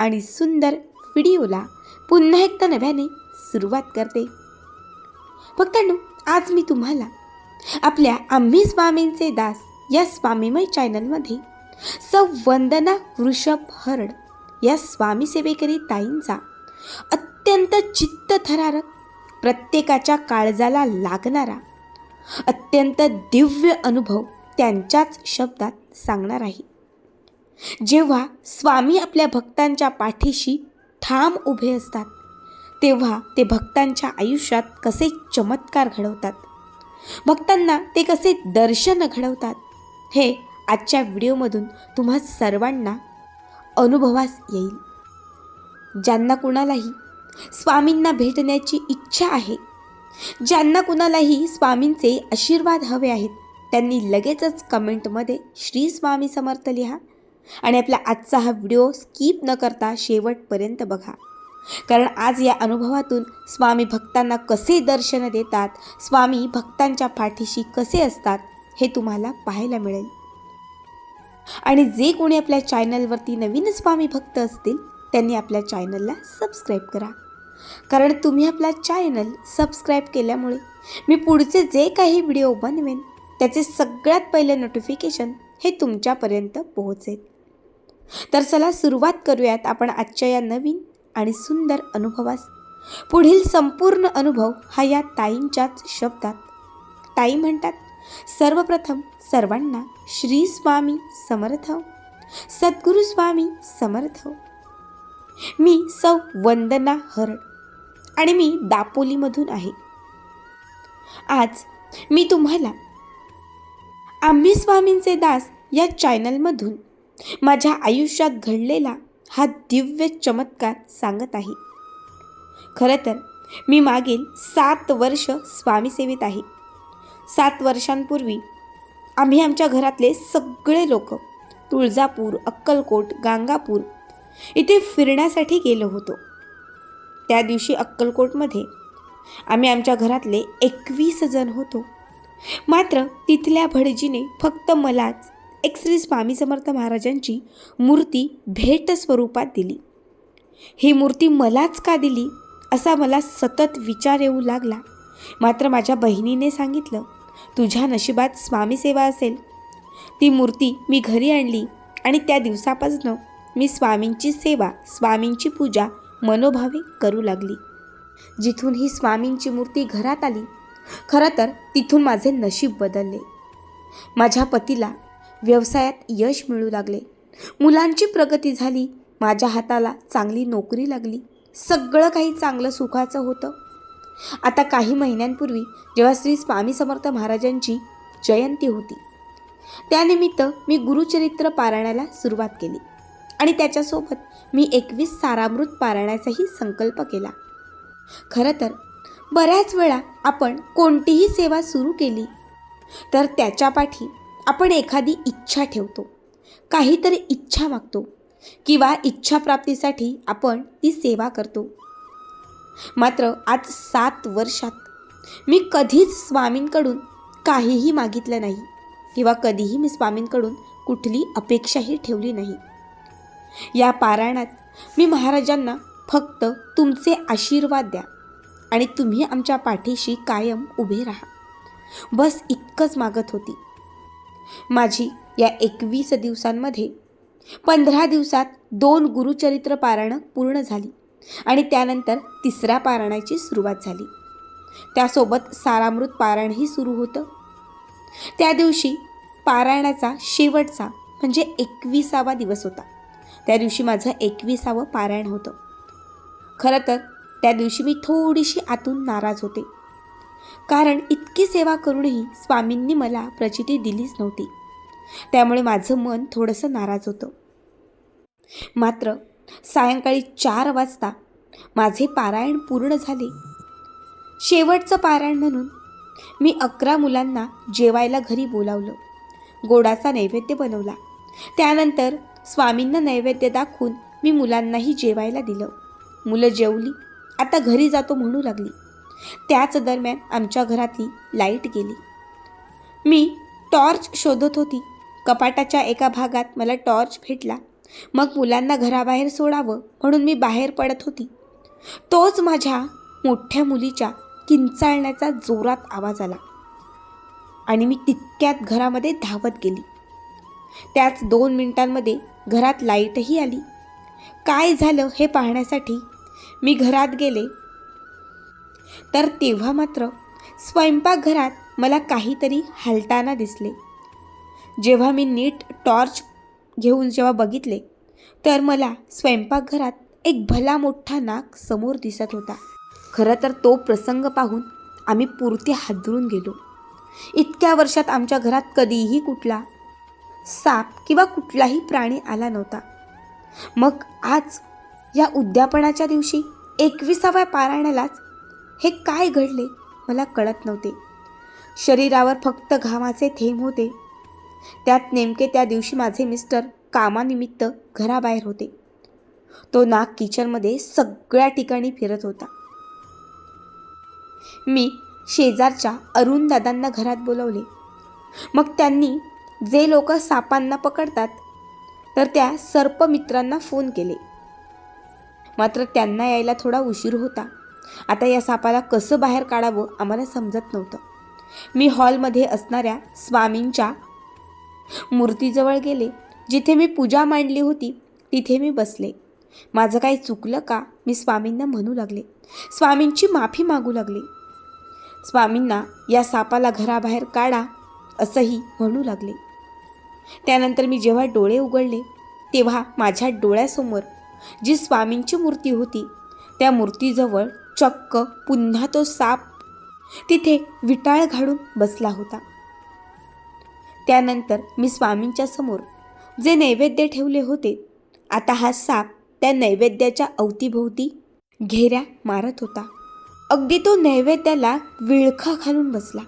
आणि सुंदर व्हिडिओला पुन्हा एकदा नव्याने सुरुवात करते. भक्तांनो आज मी तुम्हाला आपल्या आम्ही स्वामींचे दास या स्वामीमय चॅनलमध्ये सौ वंदना वृषभ हरड या स्वामी सेवेकरी ताईंचा अत्यंत चित्तथरारक प्रत्येकाच्या काळजाला लागणारा अत्यंत दिव्य अनुभव त्यांच्याच शब्दात सांगणार आहे. जेव्हा स्वामी आपल्या भक्तांच्या पाठीशी ठाम उभे असतात तेव्हा ते भक्तांच्या आयुष्यात कसे चमत्कार घडवतात. भक्तांना ते कसे दर्शन घडवतात हे आजच्या व्हिडिओमधून तुम्हा सर्वांना अनुभवास येईल. ज्यांना कुणालाही स्वामींना भेटण्याची इच्छा आहे ज्यांना कुणालाही स्वामींचे आशीर्वाद हवे आहेत त्यांनी लगेचच कमेंटमध्ये श्री स्वामी समर्थ लिहा. आणि आपला आजचा हा व्हिडिओ स्किप न करता शेवटपर्यंत बघा. कारण आज या अनुभवातून स्वामी भक्तांना कसे दर्शन देतात स्वामी भक्तांच्या पाठीशी कसे असतात हे तुम्हाला पाहायला मिळेल. आणि जे कोणी आपल्या चॅनलवरती नवीन स्वामी भक्त असतील त्यांनी आपल्या चॅनलला सबस्क्राईब करा. कारण तुम्ही आपला चॅनल सबस्क्राईब केल्यामुळे मी पुढचे जे काही व्हिडिओ बनवेन त्याचे सगळ्यात पहिले नोटिफिकेशन हे तुमच्यापर्यंत पोहोचेल. तर चला सुरुवात करूयात आपण आजच्या या नवीन आणि सुंदर अनुभवास. पुढील संपूर्ण अनुभव हा या ताईंच्याच शब्दात. ताई म्हणतात सर्वप्रथम सर्वांना श्री स्वामी समर्थ हो. सद्गुरू स्वामी समर्थ हो. मी सौ वंदना हरड आणि मी दापोलीमधून आहे. आज मी तुम्हाला आम्ही स्वामींचे दास या चॅनलमधून माझ्या आयुष्यात घडलेला हा दिव्य चमत्कार सांगत आहे. खरं तर मी मागील सात वर्ष स्वामीसेवेत आहे. सात वर्षांपूर्वी आम्ही आमच्या घरातले सगळे लोक तुळजापूर अक्कलकोट गांगापूर इथे फिरण्यासाठी गेलो होतो. त्या दिवशी अक्कलकोटमध्ये आम्ही आमच्या घरातले एकवीस जण होतो. मात्र तिथल्या भटजीने फक्त मलाच एक श्री स्वामी समर्थ महाराजांची मूर्ती भेट स्वरूपात दिली. ही मूर्ती मलाच का दिली? असा मला सतत विचार येऊ लागला. मात्र माझ्या बहिणीने सांगितलं तुझ्या नशिबात स्वामी सेवा असेल. ती मूर्ती मी घरी आणली आणि त्या दिवसापासून मी स्वामींची सेवा स्वामींची पूजा मनोभावे करू लागली. जिथून ही स्वामींची मूर्ती घरात आली खरं तर तिथून माझे नशीब बदलले. माझ्या पतीला व्यवसायात यश मिळू लागले. मुलांची प्रगती झाली. माझ्या हाताला चांगली नोकरी लागली. सगळं काही चांगलं सुखाचं होतं. आता काही महिन्यांपूर्वी जेव्हा श्री स्वामी समर्थ महाराजांची जयंती होती त्यानिमित्त मी गुरुचरित्र पारायणाला सुरुवात केली आणि त्याच्यासोबत मी एकवीस सारामृत पारायणाचाही संकल्प केला. खरं तर बऱ्याच वेळा आपण कोणतीही सेवा सुरू केली तर त्याच्या पाठी आपण एखादी इच्छा ठेवतो काहीतरी इच्छा मागतो किंवा इच्छाप्राप्तीसाठी आपण ती सेवा करतो. मात्र आज सात वर्षात मी कधीच स्वामींकडून काहीही मागितलं नाही किंवा कधीही मी स्वामींकडून कुठली अपेक्षाही ठेवली नाही. या पारायणात मी महाराजांना फक्त तुमचे आशीर्वाद द्या आणि तुम्ही आमच्या पाठीशी कायम उभे राहा. बस इतकंच मागत होती. माझी या एकवीस दिवसांमध्ये पंधरा दिवसात दोन गुरुचरित्र पारायणं पूर्ण झाली आणि त्यानंतर तिसऱ्या पारायणाची सुरुवात झाली. त्यासोबत सारामृत पारायणही सुरू होतं. त्या दिवशी पारायणाचा शेवटचा म्हणजे एकविसावा दिवस होता. त्या दिवशी माझं एकविसावं पारायण होतं. खरं तर त्या दिवशी मी थोडीशी आतून नाराज होते. कारण इतकी सेवा करूनही स्वामींनी मला प्रचिती दिलीच नव्हती. त्यामुळे माझं मन थोडंसं नाराज होतं. मात्र सायंकाळी चार वाजता माझे पारायण पूर्ण झाले. शेवटचं पारायण म्हणून मी अकरा मुलांना जेवायला घरी बोलावलं. गोडाचा नैवेद्य बनवला. त्यानंतर स्वामींना नैवेद्य दाखवून मी मुलांनाही जेवायला दिलं. मुलं जेवली. आता घरी जातो म्हणू लागली. त्याच दरम्यान आमच्या घरातली लाइट गेली. मी टॉर्च शोधत होती. कपाटाच्या एका भागात मला टॉर्च भेटला. मग मुलांना घराबाहेर सोडावं म्हणून मी बाहेर पडत होती. तोच माझ्या मोठ्या मुलीच्या किंचाळण्याचा जोरात आवाज आला. आणि मी तितक्यात घरामध्ये धावत गेली. त्याच दोन मिनिटांमध्ये घरात लाईटही आली. काय झालं हे पाहण्यासाठी मी घरात गेले. तर तेव्हा मात्र स्वयंपाकघरात मला काहीतरी हलताना दिसले. जेव्हा मी नीट टॉर्च घेऊन जेव्हा बघितले तर मला स्वयंपाकघरात एक भला मोठा नाक समोर दिसत होता. खरं तर तो प्रसंग पाहून आम्ही पुरते हादरून गेलो. इतक्या वर्षात आमच्या घरात कधीही कुठला साप किंवा कुठलाही प्राणी आला नव्हता. मग आज या उद्यापनाच्या दिवशी एकविसाव्या पारायणालाच हे काय घडले? मला कळत नव्हते. शरीरावर फक्त घामाचे थेंब होते. त्यात नेमके त्या दिवशी माझे मिस्टर कामानिमित्त घराबाहेर होते. तो नाग किचनमध्ये सगळ्या ठिकाणी फिरत होता. मी शेजारच्या अरुण दादांना घरात बोलवले. मग त्यांनी जे लोक सापांना पकडतात तर त्या सर्पमित्रांना फोन केले. मात्र त्यांना यायला थोडा उशीर होता. आता या सापाला कसं बाहेर काढावं आम्हाला समजत नव्हतं. मी हॉलमध्ये असणाऱ्या स्वामींच्या मूर्तीजवळ गेले. जिथे मी पूजा मांडली होती तिथे मी बसले. माझं काही चुकलं का? मी स्वामींना म्हणू लागले. स्वामींची माफी मागू लागले. स्वामींना या सापाला घराबाहेर काढा असंही म्हणू लागले. त्यानंतर मी जेव्हा डोळे उघडले तेव्हा माझ्या डोळ्यासमोर जी स्वामींची मूर्ती होती त्या मूर्तीजवळ चक्क पुन्हा तो साप तिथे विटाळ घालून बसला होता. त्यानंतर मी स्वामींच्या समोर जे नैवेद्य ठेवले होते आता हा साप त्या नैवेद्याच्या अवतीभोवती घेऱ्या मारत होता. अगदी तो नैवेद्याला विळखा घालून बसला.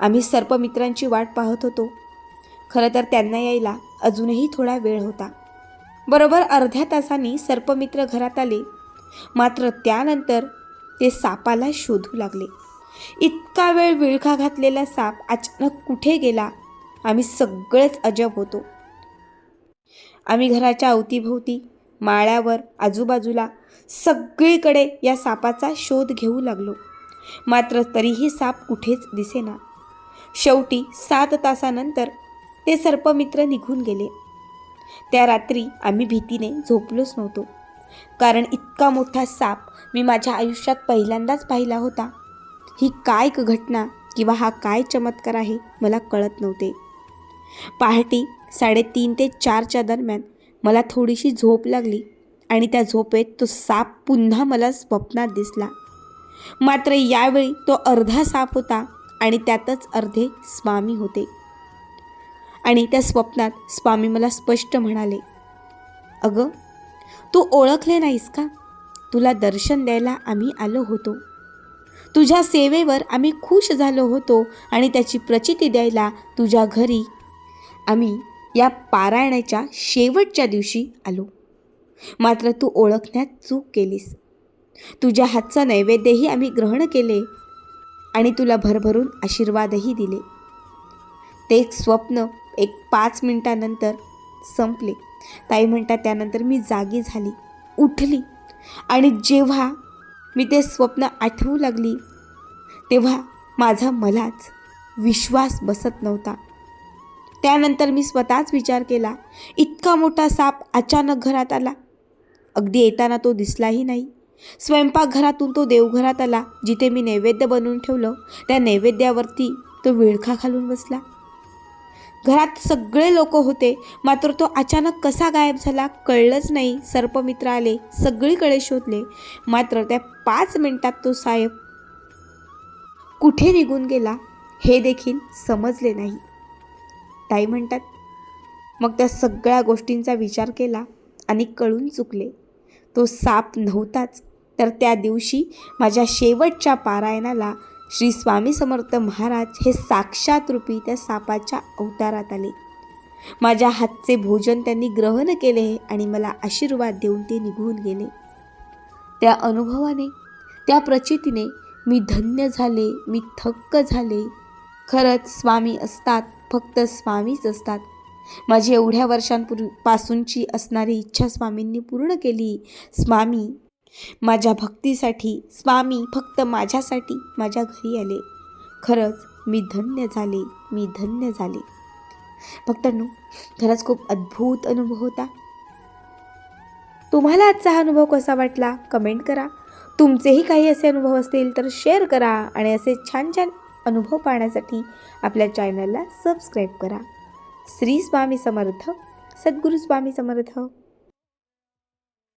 आम्ही सर्पमित्रांची वाट पाहत होतो. खरं तर त्यांना यायला अजूनही थोडा वेळ होता. बरोबर अर्ध्या तासांनी सर्पमित्र घरात आले. मात्र त्यानंतर ते सापाला शोधू लागले. इतका वेळ विळखा घातलेला साप अचानक कुठे गेला? आम्ही सगळेच अजब होतो. आम्ही घराच्या अवतीभोवती माळ्यावर आजूबाजूला सगळीकडे या सापाचा शोध घेऊ लागलो. मात्र तरीही साप कुठेच दिसेना. शेवटी सात तासानंतर ते सर्पमित्र निघून गेले. त्या रात्री आम्ही भीतीने झोपलोच नव्हतो. कारण इतका मोठा साप मी माझ्या आयुष्यात पहिल्यांदाच पाहिला होता. ही काय घटना किंवा हा काय चमत्कार आहे मला कळत नव्हते. पहाटे साडेतीन ते चारच्या दरम्यान मला थोडीशी झोप लागली आणि त्या झोपेत तो साप पुन्हा मला स्वप्नात दिसला. मात्र यावेळी तो अर्धा साप होता आणि त्यातच अर्धे स्वामी होते. आणि त्या स्वप्नात स्वामी मला स्पष्ट म्हणाले अगं तू ओळखले नाहीस का? तुला दर्शन द्यायला आम्ही आलो होतो. तुझ्या सेवेवर आम्ही खुश झालो होतो आणि त्याची प्रचिती द्यायला तुझ्या घरी आम्ही या पारायणाच्या शेवटच्या दिवशी आलो. मात्र तू ओळखण्यात चूक केलीस. तुझ्या हातचा नैवेद्यही आम्ही ग्रहण केले आणि तुला भरभरून आशीर्वादही दिले. ते स्वप्न एक पाच मिनिटानंतर संपले. ताई म्हणतात त्यानंतर मी जागी झाली उठली. आणि जेव्हा मी ते स्वप्न आठवू लागली तेव्हा माझा मलाच विश्वास बसत नव्हता. त्यानंतर मी स्वतःच विचार केला इतका मोठा साप अचानक घरात आला. अगदी येताना तो दिसलाही नाही. स्वयंपाकघरातून तो देवघरात आला जिथे मी नैवेद्य बनवून ठेवलं. त्या नैवेद्यावरती तो विळखा घालून बसला. घरात सगळे लोक होते. मात्र तो अचानक कसा गायब झाला कळलंच नाही. सर्पमित्र आले सगळीकडे शोधले. मात्र त्या पाच मिनिटात तो साहेब कुठे निघून गेला हे देखील समजले नाही. ताई म्हणतात मग त्या सगळ्या गोष्टींचा विचार केला आणि कळून चुकले. तो साप नव्हताच. तर त्या दिवशी माझ्या शेवटच्या पारायणाला श्री स्वामी समर्थ महाराज हे साक्षात रूपी त्या सापाच्या अवतारात आले. माझ्या हातचे भोजन त्यांनी ग्रहण केले आणि मला आशीर्वाद देऊन ते निघून गेले. त्या अनुभवाने त्या प्रचितीने मी धन्य झाले मी थक्क झाले. खरंच स्वामी असतात फक्त स्वामीच असतात. माझी एवढ्या वर्षांपूर्वी पासूनची असणारी इच्छा स्वामींनी पूर्ण केली. स्वामी माझ्या भक्तीसाठी स्वामी फक्त माझ्यासाठी माझ्या घरी आले. खरंच मी धन्य झाले मी धन्य झाले. भक्तांनो खरंच खूप अद्भुत अनुभव होता. तुम्हाला आजचा हा अनुभव कसा वाटला? कमेंट करा. तुमचेही काही असे अनुभव असतील तर शेअर करा आणि असे छान छान अनुभव पाहण्यासाठी आपल्या चॅनलला सबस्क्राईब करा. श्री स्वामी समर्थ सद्गुरू स्वामी समर्थ.